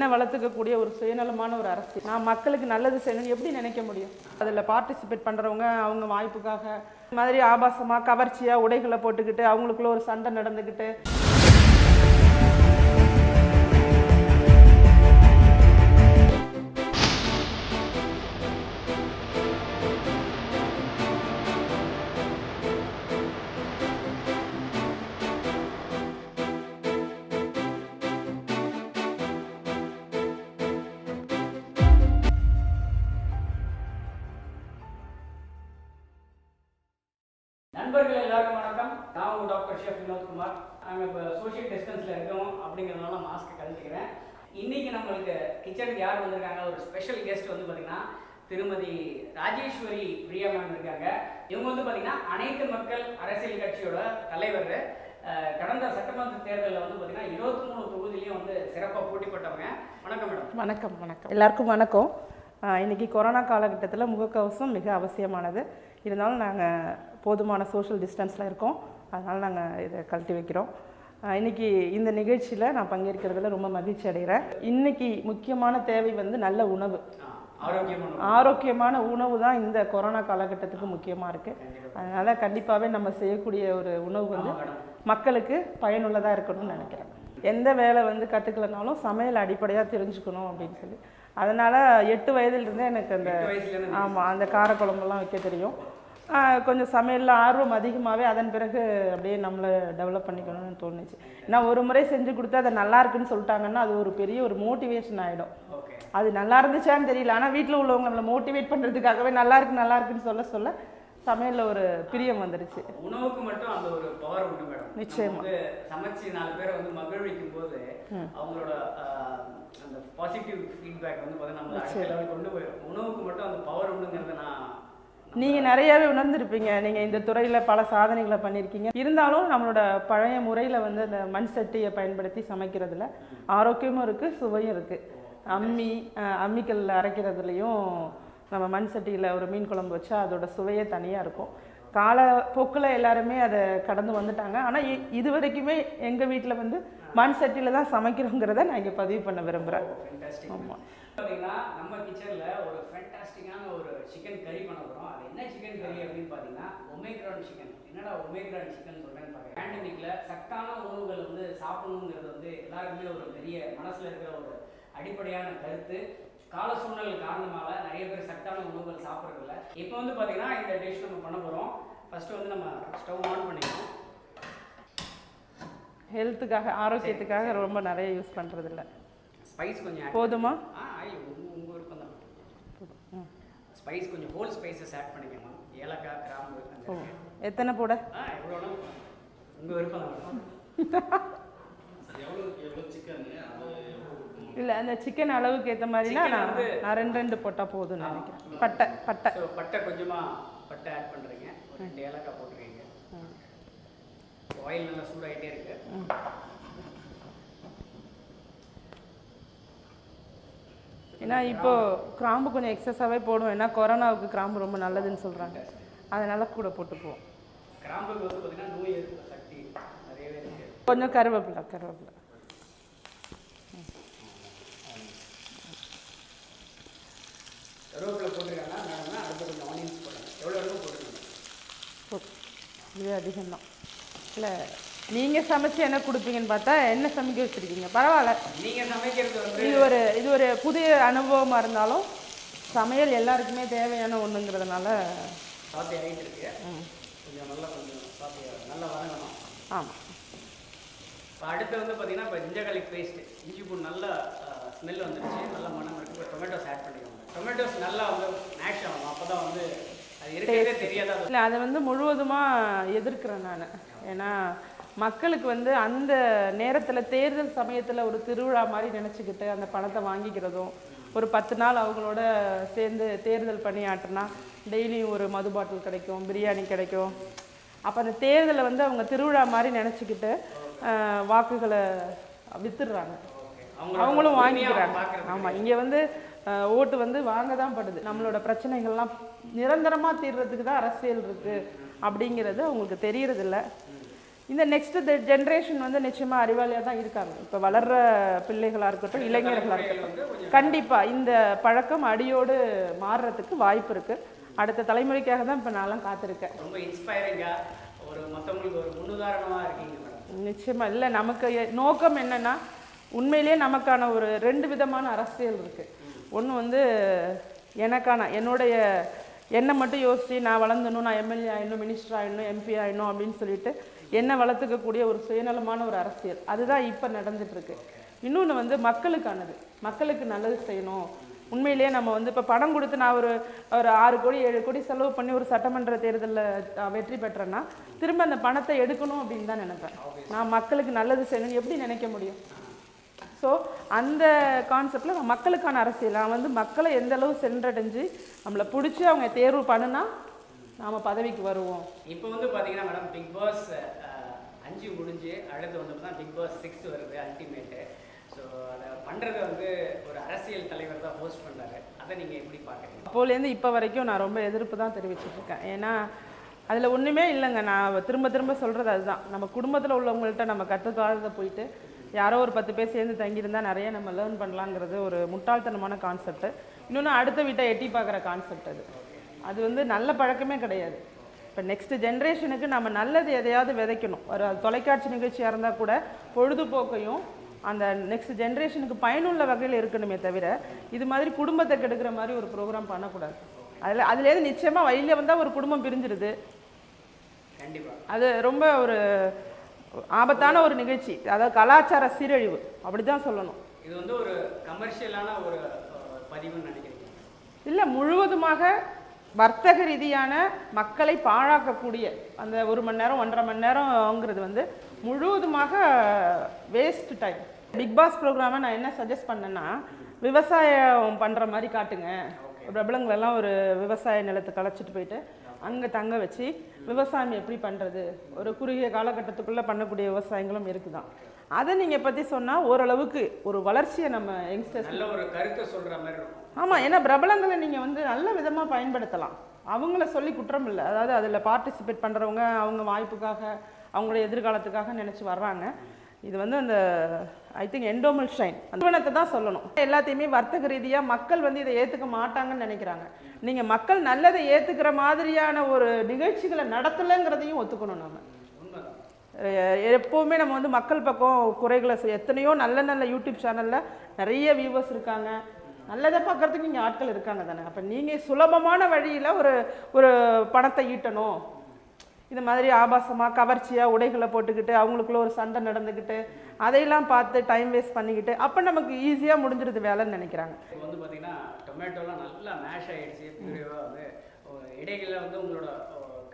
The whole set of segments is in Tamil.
என்ன வளர்த்துக்கக்கூடிய ஒரு சுயநலமான ஒரு அரசு நான் மக்களுக்கு நல்லது செய்யணும்னு எப்படி நினைக்க முடியும்? அதில் பார்ட்டிசிபேட் பண்ணுறவங்க அவங்க வாய்ப்புக்காக மாதிரி ஆபாசமாக கவர்ச்சியாக உடைகளை போட்டுக்கிட்டு அவங்களுக்குள்ள ஒரு சண்டை நடந்துக்கிட்டு. நாங்கள் இப்போ சோஷியல் டிஸ்டன்ஸில் இருக்கோம் அப்படிங்கிறதுனால மாஸ்க் கலந்துக்கிறேன் இன்றைக்கி நம்மளுக்கு கிச்சனுக்கு யார் வந்திருக்காங்க? ஒரு ஸ்பெஷல் கெஸ்ட் வந்து பார்த்திங்கன்னா திருமதி ராஜேஸ்வரி பிரியா மேம் இருக்காங்க. இவங்க வந்து பார்த்திங்கன்னா அனைத்து மக்கள் அரசியல் கட்சியோட தலைவர். கடந்த சட்டமன்ற தேர்தலில் வந்து பார்த்தீங்கன்னா இருபத்தி மூணு தொகுதியிலையும் வந்து சிறப்பாக போட்டி போட்டவங்க. வணக்கம் மேடம் வணக்கம் வணக்கம். எல்லாருக்கும் வணக்கம். இன்றைக்கி இன்னைக்கு கொரோனா காலகட்டத்தில் முகக்கவசம் மிக அவசியமானது. இருந்தாலும் நாங்கள் போதுமான சோஷியல் டிஸ்டன்ஸில் இருக்கோம். அதனால் நாங்கள் இதை கழட்டி வைக்கிறோம். ஆஹ் இன்னைக்கு இந்த நிகழ்ச்சியில் நான் பங்கேற்கிறதுல ரொம்ப மகிழ்ச்சி அடைகிறேன். இன்னைக்கு முக்கியமான தேவை வந்து நல்ல உணவு. ஆரோக்கியமான உணவு. தான் இந்த கொரோனா காலகட்டத்துக்கு முக்கியமாக இருக்குது அதனால் கண்டிப்பாகவே நம்ம செய்யக்கூடிய ஒரு உணவு வந்து மக்களுக்கு பயனுள்ளதாக இருக்கணும்னு நினைக்கிறேன். எந்த வேலை வந்து கற்றுக்கலனாலும் சமையல் அடிப்படையாக தெரிஞ்சுக்கணும் அப்படின்னு சொல்லி. அதனால் எட்டு வயதிலிருந்தே எனக்கு அந்த ஆமாம் அந்த காரக்குழம்புலாம் வைக்க தெரியும். கொஞ்சம் சமையலில் ஆர்வம் அதிகமாகவே அதன் பிறகு அப்படியே நம்மளை டெவலப் பண்ணிக்கணும்னு தோணுச்சு. ஏன்னா ஒரு முறை செஞ்சு கொடுத்து அது நல்லா இருக்குன்னு சொல்லிட்டாங்கன்னா அது ஒரு பெரிய ஒரு மோட்டிவேஷன் ஆகிடும் அது நல்லா இருந்துச்சான்னு தெரியல. ஆனால் வீட்டில் உள்ளவங்க நம்மளை மோட்டிவேட் பண்ணுறதுக்காகவே நல்லா இருக்கு நல்லா இருக்குன்னு சொல்ல சொல்ல சமையலில் ஒரு பிரியம் வந்துருச்சு. உணவுக்கு மட்டும் அந்த ஒரு பவர் உண்டு மேடம் நிச்சயமா. சமைச்சு நாலு பேரை வந்து மகிழ்விக்கும் போது அவங்களோட அந்த பாசிட்டிவ் ஃபீட்பேக் வந்து பார்த்தீங்கன்னா நம்ம அடுத்த லெவல் கொண்டு போயிடும். உணவுக்கு மட்டும் அந்த பவர் உண்டுங்கிறத நான் நீங்கள் நிறையாவே உணர்ந்திருப்பீங்க. நீங்கள் இந்த துறையில் பல சாதனைகளை பண்ணியிருக்கீங்க. இருந்தாலும் நம்மளோட பழைய முறையில் வந்து அந்த மண் சட்டியை பயன்படுத்தி சமைக்கிறதுல ஆரோக்கியமும் இருக்குது சுவையும் இருக்குது அம்மி அஹ், அம்மிக்கல் அரைக்கிறதுலையும் நம்ம மண் சட்டியில் ஒரு மீன் குழம்பு வச்சா அதோட சுவையே தனியாக இருக்கும். காலப்போக்கில் எல்லாருமே அதை கடந்து வந்துட்டாங்க. ஆனால் இது வரைக்குமே எங்கள் வீட்டில் வந்து மண் சட்டியில் தான் சமைக்கிறோங்கிறத நான் இங்கே பதிவு பண்ண விரும்புகிறேன் ஆமாம் பார்த்தீங்கன்னா நம்ம கிச்சனில் ஒரு ஃபென்டாஸ்டிக்கான ஒரு சிக்கன் கறி பண்ண போகிறோம் அது என்ன சிக்கன் கறி அப்படின்னு பார்த்தீங்கன்னா ஒமேக்ரான் சிக்கன் என்னடா ஒமேக்ரான் சிக்கன் சொல்கிறேன்னு பார்க்குறேன் பேண்டமிக்கில் சத்தான உணவுகள் வந்து சாப்பிடணுங்கிறது வந்து எல்லாருக்குமே ஒரு பெரிய மனசில் இருக்கிற ஒரு அடிப்படையான கருத்து. கால சூழ்நிலை காரணமாக நிறைய பேர் சத்தான உணவுகள் சாப்பிட்றதில்ல. இப்போ வந்து பார்த்தீங்கன்னா இந்த டிஷ் நம்ம பண்ண போகிறோம் ஃபஸ்ட்டு வந்து நம்ம ஸ்டவ் ஆன் பண்ணிக்கணும் ஹெல்த்துக்காக ஆரோக்கியத்துக்காக ரொம்ப நிறைய யூஸ் பண்ணுறதில்ல ஸ்பைஸ் கொஞ்சம் போதுமா? ஆ ஆய் உங்க உங்க விருப்பம் தான் ஸ்பைஸ் கொஞ்சம் ஹோல் ஸ்பைசஸ் ஆட் பண்ணிக்கணும் ஏலக்காய் கிராம்பு அந்த எத்தனை போட? ஆ எவ்வளோ வேணாலும் உங்க விருப்பம் இல்லை அந்த சிக்கன் அளவுக்கு ஏற்ற மாதிரினா Chicken நான் வந்து- நான் ரெண்டு ரெண்டு போட்டால் போதும்னு நினைக்கிறேன். பட்டை பட்டை. பட்டை கொஞ்சமாக பட்டை ஆட் பண்ணுறீங்க ஒரு ரெண்டு ஏலக்காய் போட்டுருக்கீங்க. ஆயில் நல்லா சூடாகிட்டே இருக்கு. ஏன்னா இப்போ கிராம்பு கொஞ்சம் எக்ஸஸாகவே போடுவோம். ஏன்னா கொரோனாவுக்கு கிராம்பு ரொம்ப நல்லதுன்னு சொல்கிறாங்க அதனால கூட இருக்கு. கொஞ்சம் கருவேப்பிலை கருவேப்பிலை. இதுவே அதிகம்தான். இல்லை நீங்கள் சமைச்சு என்ன கொடுப்பீங்கன்னு பார்த்தா என்ன சமைக்க வச்சுருக்கீங்க? பரவாயில்ல. நீங்கள் சமைக்கிறது வந்து இது ஒரு இது ஒரு புதிய அனுபவமாக இருந்தாலும் சமையல் எல்லாருக்குமே தேவையான ஒன்றுங்கிறதுனால சாத்தி ஆகிட்டு இருக்கு கொஞ்சம் நல்லா கொஞ்சம் சாத்தி நல்லா வதங்கணும். ஆமாம் இப்போ அடுத்து வந்து பார்த்தீங்கன்னா இப்போ ஜிஞ்சர் garlic பேஸ்ட் இஞ்சி பூண்டு நல்ல ஸ்மெல் வந்துருச்சு. நல்ல மனம் இருக்கு. இப்போ டொமேட்டோஸ் ஆட் பண்ணிக்கோங்க. டொமேட்டோஸ் நல்லா வந்து மேஷ் ஆகணும். அப்போ தான் வந்து அது இருக்கிறதே தெரியாத. இல்லை அதை வந்து முழுவதுமாக எதிர்க்கிறேன் நான். ஏன்னா மக்களுக்கு வந்து அந்த நேரத்தில் தேர்தல் சமயத்தில் ஒரு திருவிழா மாதிரி நினச்சிக்கிட்டு அந்த பணத்தை வாங்கிக்கிறதும் ஒரு பத்து நாள் அவங்களோட சேர்ந்து தேர்தல் பணியாற்றினா டெய்லியும் ஒரு மது பாட்டில் கிடைக்கும் பிரியாணி கிடைக்கும். அப்போ அந்த தேர்தலை வந்து அவங்க திருவிழா மாதிரி நினச்சிக்கிட்டு வாக்குகளை வித்துடுறாங்க. அவங்களும் வாங்கிக்கிறாங்க. ஆமாம் இங்கே வந்து ஓட்டு வந்து வாங்க தான் படுது. நம்மளோட பிரச்சனைகள்லாம் நிரந்தரமாக தீர்றதுக்கு தான் அரசியல் இருக்குது அப்படிங்கிறது அவங்களுக்கு தெரியறதில்ல. இந்த நெக்ஸ்ட் ஜென்ரேஷன் வந்து நிச்சயமாக அறிவாளியாக தான் இருக்காங்க. இப்போ வளர்ற பிள்ளைகளாக இருக்கட்டும் இளைஞர்களாக இருக்கட்டும். கண்டிப்பாக இந்த பழக்கம் அடியோடு மாறுறதுக்கு வாய்ப்பு இருக்குது அடுத்த தலைமுறைக்காக தான் இப்போ நான்லாம் காத்திருக்கேன். ரொம்ப இன்ஸ்பைரிங்கா ஒரு மற்றவங்களுக்கு ஒரு முன்னுதாரணமா இருக்கீங்க மேடம் நிச்சயமா. இல்லை நமக்கு நோக்கம் என்னன்னா உண்மையிலேயே நமக்கான ஒரு ரெண்டு விதமான அரசியல் இருக்கு. ஒன்று வந்து எனக்கான என்னுடைய என்னை மட்டும் யோசிச்சு நான் வளர்ந்தணும் நான் எம்எல்ஏ ஆயிடணும் மினிஸ்டர் ஆயிடணும் எம்பி ஆயிடணும் அப்படின்னு சொல்லிட்டு என்னை வளர்த்துக்கக்கூடிய ஒரு சுயநலமான ஒரு அரசியல். அதுதான் இப்போ நடந்துட்டுருக்கு. இன்னொன்று வந்து மக்களுக்கானது. மக்களுக்கு நல்லது செய்யணும். உண்மையிலேயே நம்ம வந்து இப்போ பணம் கொடுத்து நான் ஒரு ஒரு ஆறு கோடி ஏழு கோடி செலவு பண்ணி ஒரு சட்டமன்ற தேர்தலில் வெற்றி பெற்றேன்னா திரும்ப அந்த பணத்தை எடுக்கணும் அப்படின்னு தான் நினைப்பேன். நான் மக்களுக்கு நல்லது செய்யணும்னு எப்படி நினைக்க முடியும்? ஸோ அந்த கான்செப்டில் மக்களுக்கான அரசியல். நான் வந்து மக்களை எந்த அளவு சென்றடைஞ்சு நம்மளை பிடிச்சி அவங்க தேர்வு பண்ணுனா நாம் பதவிக்கு வருவோம். இப்போ வந்து பார்த்தீங்கன்னா மேடம் பிக் பாஸ் அஞ்சு முடிஞ்சு அடுத்து வந்து தான் பிக் பாஸ் சிக்ஸ் வருது அல்டிமேட்டு ஸோ அதை பண்ணுறது வந்து ஒரு அரசியல் தலைவர் தான் ஹோஸ்ட் பண்ணுறாரு அதை நீங்கள் எப்படி பார்க்குறீங்க அப்போலேருந்து இப்போ வரைக்கும் நான் ரொம்ப எதிர்ப்பு தான் தெரிவிச்சிட்டு இருக்கேன். ஏன்னா அதில் ஒன்றுமே இல்லைங்க. நான் திரும்ப திரும்ப சொல்கிறது அதுதான். நம்ம குடும்பத்தில் உள்ளவங்கள்ட்ட நம்ம கற்றுக்காத போயிட்டு யாரோ ஒரு பத்து பேர் சேர்ந்து தங்கியிருந்தா நிறைய நம்ம லேர்ன் பண்ணலாங்கிறது ஒரு முட்டாள்தனமான கான்செப்ட் இன்னொன்று அடுத்த வீட்டை எட்டி பார்க்குற கான்செப்ட் அது. அது வந்து நல்ல பழக்கமே கிடையாது. இப்போ நெக்ஸ்ட் ஜென்ரேஷனுக்கு நம்ம நல்லது எதையாவது விதைக்கணும். ஒரு தொலைக்காட்சி நிகழ்ச்சியாக இருந்தால் கூட பொழுதுபோக்கையும் அந்த நெக்ஸ்ட் ஜென்ரேஷனுக்கு பயனுள்ள வகையில் இருக்கணுமே தவிர இது மாதிரி குடும்பத்தை கெடுக்கிற மாதிரி ஒரு ப்ரோக்ராம் பண்ணக்கூடாது. அதில் அதுலேருந்து நிச்சயமாக வழியில் வந்தால் ஒரு குடும்பம் பிரிஞ்சிருது. கண்டிப்பாக அது ரொம்ப ஒரு ஆபத்தான ஒரு நிகழ்ச்சி. அதாவது கலாச்சார சீரழிவு. அப்படி தான் சொல்லணும். இது வந்து ஒரு கமர்ஷியலான ஒரு பதிவுன்னு நினைக்கிறீங்க? இல்லை முழுவதுமாக வர்த்தக ரீதியான மக்களை பாழாக்கக்கூடிய அந்த ஒரு மணி நேரம் ஒன்றரை மணி நேரம்ங்கிறது வந்து முழுவதுமாக வேஸ்ட் டைம் பிக் பாஸ் ப்ரோக்ராமை நான் என்ன சஜஸ்ட் பண்ணேன்னா விவசாயம் பண்ணுற மாதிரி காட்டுங்க. பிரபலங்களெல்லாம் ஒரு விவசாய நிலத்தை களைச்சிட்டு போயிட்டு அங்கே தங்க வச்சு விவசாயம் எப்படி பண்ணுறது ஒரு குறுகிய காலகட்டத்துக்குள்ளே பண்ணக்கூடிய விவசாயங்களும் இருக்குதான். அதை நீங்கள் பற்றி சொன்னால் ஓரளவுக்கு ஒரு வளர்ச்சியை நம்ம யங்ஸ்டர்ஸ் நல்ல ஒரு கருத்தை சொல்கிற மாதிரி இருக்கும். ஆமாம் ஏன்னா பிரபலங்களை நீங்கள் வந்து நல்ல விதமாக பயன்படுத்தலாம். அவங்கள சொல்லி குற்றம் இல்லை. அதாவது அதில் பார்ட்டிசிபேட் பண்ணுறவங்க அவங்க வாய்ப்புக்காக அவங்களுடைய எதிர்காலத்துக்காக நினச்சி வர்றாங்க. இது வந்து அந்த ஐ திங்க் எண்டோமல் ஷைன் நிறுவனத்தை தான் சொல்லணும். எல்லாத்தையுமே வர்த்தக ரீதியாக மக்கள் வந்து இதை ஏற்றுக்க மாட்டாங்கன்னு நினைக்கிறாங்க. நீங்கள் மக்கள் நல்லதை ஏற்றுக்கிற மாதிரியான ஒரு நிகழ்ச்சிகளை நடத்தலைங்கிறதையும் ஒத்துக்கணும் நம்ம. எப்போவுமே நம்ம வந்து மக்கள் பக்கம் குறைகளை எத்தனையோ நல்ல நல்ல யூடியூப் சேனலில் நிறைய வியூவர்ஸ் இருக்காங்க. நல்லதை பார்க்கறதுக்கு இங்கே ஆட்கள் இருக்காங்க தானே. அப்போ நீங்கள் சுலபமான வழியில் ஒரு ஒரு பணத்தை ஈட்டணும். இந்த மாதிரி ஆபாசமாக கவர்ச்சியாக உடைகளை போட்டுக்கிட்டு அவங்களுக்குள்ள ஒரு சண்டை நடந்துக்கிட்டு அதையெல்லாம் பார்த்து டைம் வேஸ்ட் பண்ணிக்கிட்டு அப்போ நமக்கு ஈஸியாக முடிஞ்சிருது வேலைன்னு நினைக்கிறாங்க. இப்போ வந்து பார்த்தீங்கன்னா டொமேட்டோலாம் நல்லா மேஷ் ஆகிடுச்சு இடைகளில் வந்து உங்களோட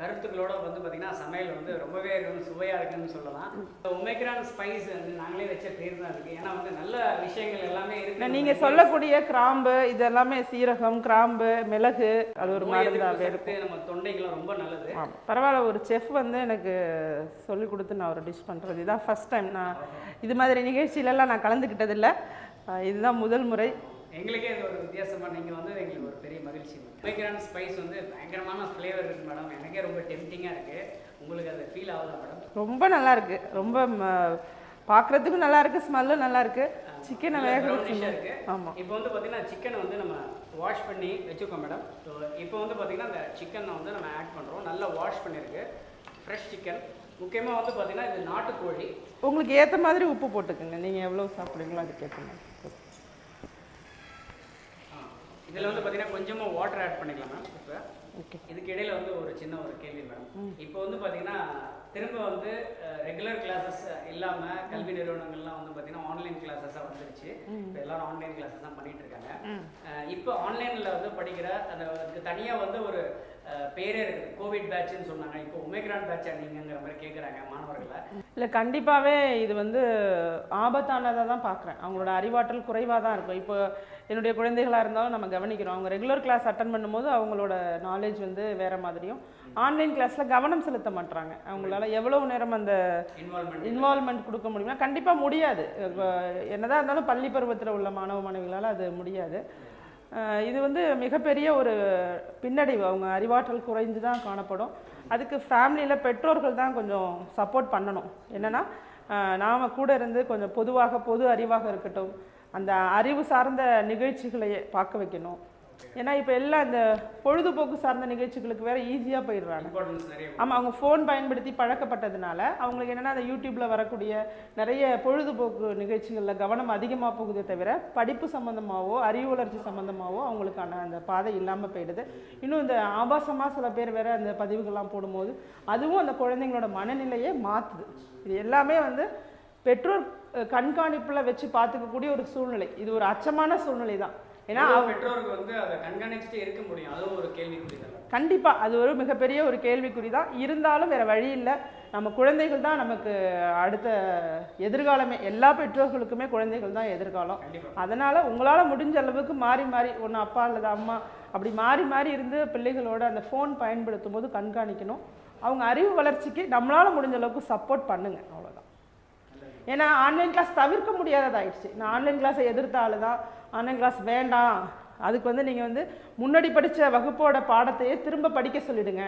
கருத்துக்களோட வந்து பார்த்தீங்கன்னா சமையல் வந்து ரொம்பவே சுவையாக இருக்குன்னு சொல்லலாம். உமைக்ரான் ஸ்பைஸ் வந்து நாங்களே வச்ச பேர் தான் இருக்குது ஏன்னா வந்து நல்ல விஷயங்கள் எல்லாமே இருக்கு. நீங்கள் சொல்லக்கூடிய கிராம்பு இது எல்லாமே சீரகம் கிராம்பு மிளகு அது ஒரு நோய் மருந்து எதிர்ப்பு இருக்கும். சக்தி நம்ம தொண்டைக்கெல்லாம் ரொம்ப நல்லது. பரவாயில்ல ஒரு செஃப் வந்து எனக்கு சொல்லி கொடுத்து நான் ஒரு டிஷ் பண்ணுறது இதான் ஃபஸ்ட் டைம் நான் இது மாதிரி நிகழ்ச்சியிலலாம் நான் கலந்துக்கிட்டதில்ல. இதுதான் முதல் முறை. எங்களுக்கே இது ஒரு வித்தியாசமாக நீங்கள் வந்து எங்களுக்கு ஒரு பெரிய மகிழ்ச்சி. உமைக்ரான் ஸ்பைஸ் வந்து பயங்கரமான ஃப்ளேவர் இருக்குது மேடம் எனக்கே ரொம்ப டெம்டிங்காக இருக்குது உங்களுக்கு அது ஃபீல் ஆகுதா மேடம் ரொம்ப நல்லா இருக்கு. ரொம்ப பார்க்குறதுக்கும் நல்லா இருக்கு ஸ்மெல்லும் நல்லா இருக்கு. சிக்கனை வேக ப்ரௌனிஷாக வச்சு இருக்கு. ஆமாம் இப்போ வந்து பார்த்தீங்கன்னா சிக்கனை வந்து நம்ம வாஷ் பண்ணி வச்சுருக்கோம் மேடம் ஸோ இப்போ வந்து பார்த்தீங்கன்னா அந்த சிக்கனை வந்து நம்ம ஆட் பண்ணுறோம் நல்லா வாஷ் பண்ணியிருக்கு ஃப்ரெஷ் சிக்கன் முக்கியமாக வந்து பார்த்தீங்கன்னா இது நாட்டுக்கோழி. உங்களுக்கு ஏற்ற மாதிரி உப்பு போட்டுக்கோங்க. நீங்கள் எவ்வளோ சாப்பிடுவீங்களோ அதுக்கு ஏற்ற மாதிரி இதில் வந்து பார்த்தீங்கன்னா கொஞ்சமாக வாட்டர் ஆட் பண்ணிக்கலாம் மேம் இப்போ இதுக்கு இடையில வந்து ஒரு சின்ன ஒரு கேள்வி மேடம் இப்போ வந்து பார்த்தீங்கன்னா திரும்ப வந்து ரெகுலர் கிளாஸஸ் இல்லாமல் கல்வி நிறுவனங்கள்லாம் வந்து பார்த்தீங்கன்னா ஆன்லைன் கிளாஸஸாக வந்துருச்சு. இப்போ எல்லாரும் ஆன்லைன் கிளாஸஸ் தான் பண்ணிட்டு இருக்காங்க. இப்போ ஆன்லைனில் வந்து படிக்கிற அந்த தனியாக வந்து ஒரு பேரே இருக்குது. கோவிட் பேட்ச்னு சொன்னாங்க. இப்போ ஒமேக்ரான் பேட்ச் நீங்கிற மாதிரி கேட்குறாங்க மாணவர்களை. இல்லை கண்டிப்பாகவே இது வந்து ஆபத்தானதாக தான் பார்க்குறேன் அவங்களோட அறிவாற்றல் குறைவாக தான் இருக்கும். இப்போ என்னுடைய குழந்தைகளாக இருந்தாலும் நம்ம கவனிக்கிறோம். அவங்க ரெகுலர் கிளாஸ் அட்டன் பண்ணும்போது அவங்களோட நாலேஜ் வந்து வேறு மாதிரியும் ஆன்லைன் கிளாஸில் கவனம் செலுத்த மாட்றாங்க. அவங்களால எவ்வளவு நேரம் அந்த இன்வால்மெண்ட் கொடுக்க முடியுமா கண்டிப்பாக முடியாது. என்னதான் இருந்தாலும் பள்ளி பருவத்தில் உள்ள மாணவ மாணவிகளால் அது முடியாது. இது வந்து மிகப்பெரிய ஒரு பின்னடைவு. அவங்க அறிவாற்றல் குறைந்து தான் காணப்படும். அதுக்கு ஃபேமிலியில் பெற்றோர்கள் தான் கொஞ்சம் சப்போர்ட் பண்ணணும். என்னென்னா நாம் கூட இருந்து கொஞ்சம் பொதுவாக பொது அறிவாக இருக்கட்டும் அந்த அறிவு சார்ந்த நிகழ்ச்சிகளை பார்க்க வைக்கணும். ஏன்னா இப்போ எல்லாம் இந்த பொழுதுபோக்கு சார்ந்த நிகழ்ச்சிகளுக்கு வேற ஈஸியாக போயிடுறாங்க. ஆமாம் அவங்க ஃபோன் பயன்படுத்தி பழக்கப்பட்டதுனால அவங்களுக்கு என்னென்னா அந்த யூடியூப்பில் வரக்கூடிய நிறைய பொழுதுபோக்கு நிகழ்ச்சிகளில் கவனம் அதிகமாக போகுதே தவிர படிப்பு சம்மந்தமாகவோ அறிவு வளர்ச்சி சம்மந்தமாகவோ அவங்களுக்கான அந்த பாதை இல்லாமல் போயிடுது. இன்னும் இந்த ஆபாசமாக சில பேர் வேற அந்த பதிவுகள்லாம் போடும்போது அதுவும் அந்த குழந்தைங்களோட மனநிலையை மாற்றுது இது எல்லாமே வந்து பெற்றோர் கண்காணிப்புல வச்சு பார்த்துக்கக்கூடிய ஒரு சூழ்நிலை. இது ஒரு அச்சமான சூழ்நிலை தான் ஏன்னா பெற்றோருக்கு வந்து அதை கண்காணிச்சுட்டே இருக்க முடியும். அதுவும் ஒரு கேள்விக்குறி தானே கண்டிப்பா அது ஒரு மிகப்பெரிய ஒரு கேள்விக்குறி தான் இருந்தாலும் வேற வழி இல்லை. நம்ம குழந்தைகள் தான் நமக்கு அடுத்த எதிர்காலமே எல்லா பெற்றோர்களுக்குமே குழந்தைகள் தான் எதிர்காலம். அதனால உங்களால முடிஞ்ச அளவுக்கு மாறி மாறி ஒன்று அப்பா அல்லது அம்மா அப்படி மாறி மாறி இருந்து பிள்ளைகளோட அந்த ஃபோன் பயன்படுத்தும் போது கண்காணிக்கணும். அவங்க அறிவு வளர்ச்சிக்கு நம்மளால முடிஞ்ச அளவுக்கு சப்போர்ட் பண்ணுங்க அவ்வளவுதான். ஏன்னா ஆன்லைன் கிளாஸ் தவிர்க்க முடியாததாயிடுச்சு. நான் ஆன்லைன் கிளாஸை எதிர்த்த ஆளு தான் ஆன்லைன் கிளாஸ் வேண்டாம். அதுக்கு வந்து நீங்கள் வந்து முன்னாடி படித்த வகுப்போட பாடத்தையே திரும்ப படிக்க சொல்லிவிடுங்க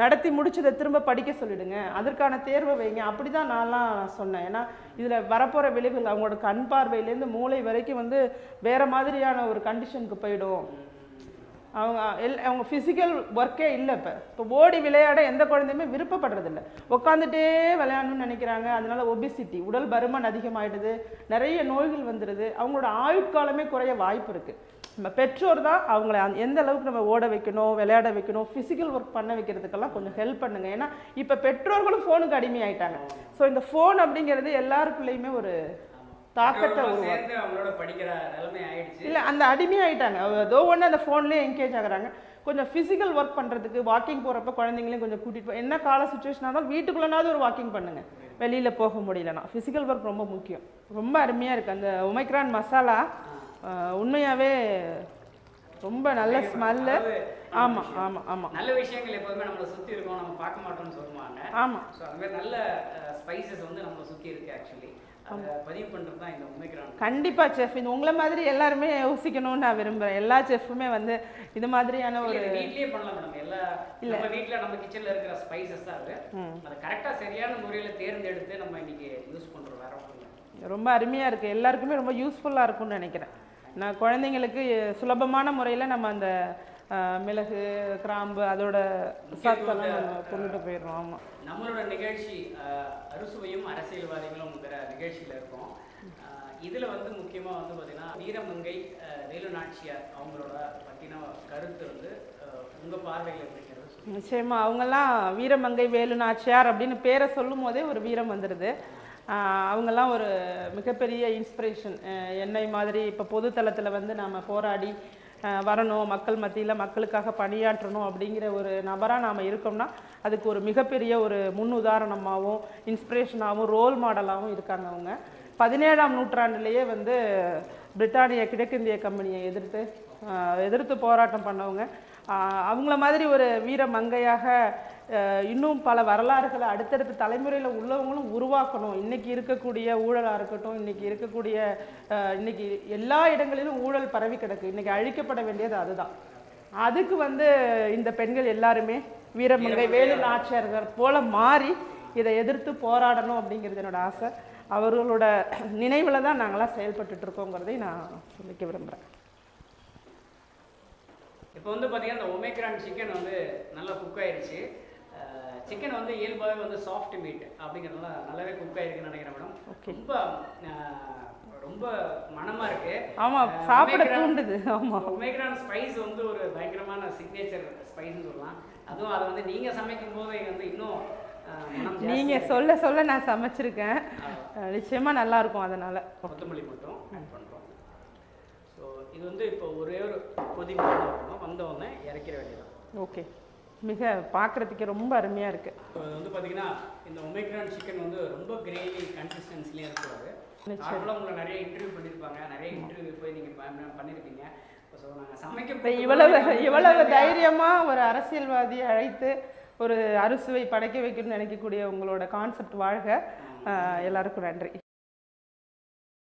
நடத்தி முடிச்சதை திரும்ப படிக்க சொல்லிவிடுங்க அதற்கான தேர்வை வைங்க. அப்படி தான் நான்லாம் சொன்னேன். ஏன்னா இதில் வரப்போகிற விளைவுகள் அவங்களோட கண் பார்வையிலேருந்து மூளை வரைக்கும் வந்து வேறு மாதிரியான ஒரு கண்டிஷனுக்கு போயிடும். அவங்க எல் அவங்க ஃபிசிக்கல் ஒர்க்கே இல்லை இப்போ. இப்போ ஓடி விளையாட எந்த குழந்தையுமே விருப்பப்படுறதில்ல. உட்காந்துட்டே விளையாடணும்னு நினைக்கிறாங்க. அதனால ஒபிசிட்டி உடல் பருமன் அதிகமாயிடுது. நிறைய நோய்கள் வந்துடுது அவங்களோட ஆயுட்காலமே குறைய வாய்ப்பு இருக்குது நம்ம பெற்றோர் தான் அவங்கள எந்த அளவுக்கு நம்ம ஓட வைக்கணும் விளையாட வைக்கணும் ஃபிசிக்கல் ஒர்க் பண்ண வைக்கிறதுக்கெல்லாம் கொஞ்சம் ஹெல்ப் பண்ணுங்க. ஏன்னா இப்போ பெற்றோர்களும் ஃபோனுக்கு அடிமையாயிட்டாங்க. ஸோ இந்த ஃபோன் அப்படிங்கிறது எல்லாருக்குள்ளேயுமே ஒரு தாக்கத்தை உருவாக்கும். சேர்ந்து அவங்களோட படிக்கிற நிலைமை ஆயிடுச்சு. இல்லை அந்த அடிமையாயிட்டாங்க ஏதோ ஒன்று அந்த ஃபோன்லேயே என்கேஜ் ஆகுறாங்க. கொஞ்சம் ஃபிசிக்கல் ஒர்க் பண்ணுறதுக்கு வாக்கிங் போகிறப்ப குழந்தைங்களையும் கொஞ்சம் கூட்டிகிட்டு என்ன கால சுச்சுவேஷனாக இருந்தாலும் வீட்டுக்குள்ளனாவது ஒரு வாக்கிங் பண்ணுங்க. வெளியில் போக முடியலனா ஃபிசிக்கல் ஒர்க் ரொம்ப முக்கியம். ரொம்ப அருமையாக இருக்குது அந்த ஒமைக்ரான் மசாலா உண்மையாகவே ரொம்ப நல்ல ஸ்மெல்லு ஆமாம் ஆமாம் ஆமாம் நல்ல விஷயங்கள் எப்போதுமே நம்மளை சுத்தி இருக்கும் நம்ம பார்க்க மாட்டோம்னு சொல்லுவாங்க. ஆமாம் ஸோ அந்த மாதிரி நல்ல ஸ்பைசஸ் வந்து நம்மளை சுத்தி இருக்கு ஆக்சுவலி பதிவு பண்றது தான் இந்த கண்டிப்பாக செஃப் இது உங்களை மாதிரி எல்லாருமே யோசிக்கணும்னு நான் விரும்புகிறேன் எல்லா செஃப்புமே வந்து இது மாதிரியான ஒரு வீட்லயே பண்ணலாம் மேடம் எல்லா நம்ம வீட்ல நம்ம கிச்சன்ல இருக்கிற ஸ்பைசஸ் தான் அது. அதை கரெக்டா சரியான முறையில தேர்ந்தெடுத்து நம்ம இன்னைக்கு யூஸ் பண்றோம். வேற இல்லை. ரொம்ப அருமையாக இருக்குது எல்லாருக்குமே ரொம்ப யூஸ்ஃபுல்லாக இருக்கும்னு நினைக்கிறேன். நான் குழந்தைங்களுக்கு சுலபமான முறையில் நம்ம அந்த மிளகு கிராம்பு அதோட சத்தெல்லாம் கொண்டுட்டு போயிடுறோம். ஆமாம் நம்மளோட நிகழ்ச்சி அறுசுவையும் அரசியல்வாதிகளும்ங்கிற நிகழ்ச்சியில இருக்கோம். இதுல வந்து முக்கியமா வந்து பாத்தீங்கன்னா வீரமங்கை அஹ், வேலு நாச்சியார் அவங்களோட பத்தின கருத்து வந்து அஹ், உங்க பார்வையில் இருக்கிறது சொல்லுங்க. நிச்சயமா அவங்கெல்லாம் வீரமங்கை வேலு நாச்சியார் அப்படின்னு பேரை சொல்லும் போதே ஒரு வீரம் வந்துடுது அவங்கெல்லாம் ஒரு மிகப்பெரிய இன்ஸ்பிரேஷன் என்னை மாதிரி இப்போ பொதுத்தளத்தில் வந்து நாம் போராடி வரணும் மக்கள் மத்தியில் மக்களுக்காக பணியாற்றணும் அப்படிங்கிற ஒரு நபராக நாம் இருக்கோம்னா அதுக்கு ஒரு மிகப்பெரிய ஒரு முன் உதாரணமாகவும் இன்ஸ்பிரேஷனாகவும் ரோல் மாடலாகவும் இருக்காங்க அவங்க. பதினேழாம் நூற்றாண்டுலேயே வந்து பிரிட்டானிய கிழக்கிந்திய கம்பெனியை எதிர்த்து எதிர்த்து போராட்டம் பண்ணவங்க. அவங்கள மாதிரி ஒரு வீர மங்கையாக இன்னும் பல வரலாறுகளை அடுத்தடுத்த தலைமுறையில் உள்ளவங்களும் உருவாக்கணும். இன்னைக்கு இருக்கக்கூடிய ஊழலாக இருக்கட்டும் இன்னைக்கு இருக்கக்கூடிய ஆஹ் இன்னைக்கு எல்லா இடங்களிலும் ஊழல் பரவி கிடக்கு. இன்னைக்கு அழிக்கப்பட வேண்டியது அதுதான். அதுக்கு வந்து இந்த பெண்கள் எல்லாருமே வீரமங்கை வேலு நாச்சியார்கள் போல மாறி இதை எதிர்த்து போராடணும் அப்படிங்கிறது என்னோட ஆசை. அவர்களோட நினைவில் தான் நாங்களாம் செயல்பட்டுட்டு இருக்கோங்கிறதை நான் சொல்லிக்க விரும்புகிறேன் இப்போ வந்து பார்த்தீங்கன்னா இந்த ஒமேக்ரான் சிக்கன் வந்து நல்லா குக் ஆயிருச்சு. சிக்கன் வந்து இயல்பாகவே வந்து சாஃப்ட் மீட் அப்படிங்கிறதுனால நல்லாவே குக் ஆயிருக்குன்னு நினைக்கிறேன் மேடம். ரொம்ப ரொம்ப மனமா இருக்கு. ஆமாம் சாப்பிட தூண்டுது. ஆமாம் ஒமேக்ரான் ஸ்பைஸ் வந்து ஒரு பயங்கரமான சிக்னேச்சர் ஸ்பைஸ்னு சொல்லலாம். அதுவும் அதை வந்து நீங்க சமைக்கும் போது வந்து இன்னும் அஹ், மனம் ஜாஸ்தி நீங்க இருக்கு. சொல்ல சொல்ல நான் சமைச்சிருக்கேன். அஹ் நிச்சயமா நல்லா இருக்கும் அதனால. கொத்தமல்லி மட்டும் ஆட் பண்ணுறோம் ஸோ இது வந்து இப்போ ஒரே ஒரு கொதி மட்டும் வரணும் வந்த உடனே இறக்கிற வேண்டியதான் ஓகே மிக பார்க்கறதுக்கே ரொம்ப அருமையா இருக்கு. இப்போ இது வந்து பார்த்தீங்கன்னா இந்த ஒமேக்ரான் சிக்கன் வந்து ரொம்ப கிரேவி கன்சிஸ்டன்சிலையும் இருக்கக்கூடாது. நார்மலாக உங்களை நிறைய இன்டர்வியூ பண்ணியிருப்பாங்க நிறைய இன்டர்வியூ போய் நீங்கள் இப்ப இவ்வளவு இவ்வளவு தைரியமா ஒரு அரசியல்வாதி அழைத்து ஒரு அறுசுவை படைக்க வைக்கணும்னு நினைக்கக்கூடிய உங்களோட கான்செப்ட் வாழ்க. எல்லாருக்கும் நன்றி.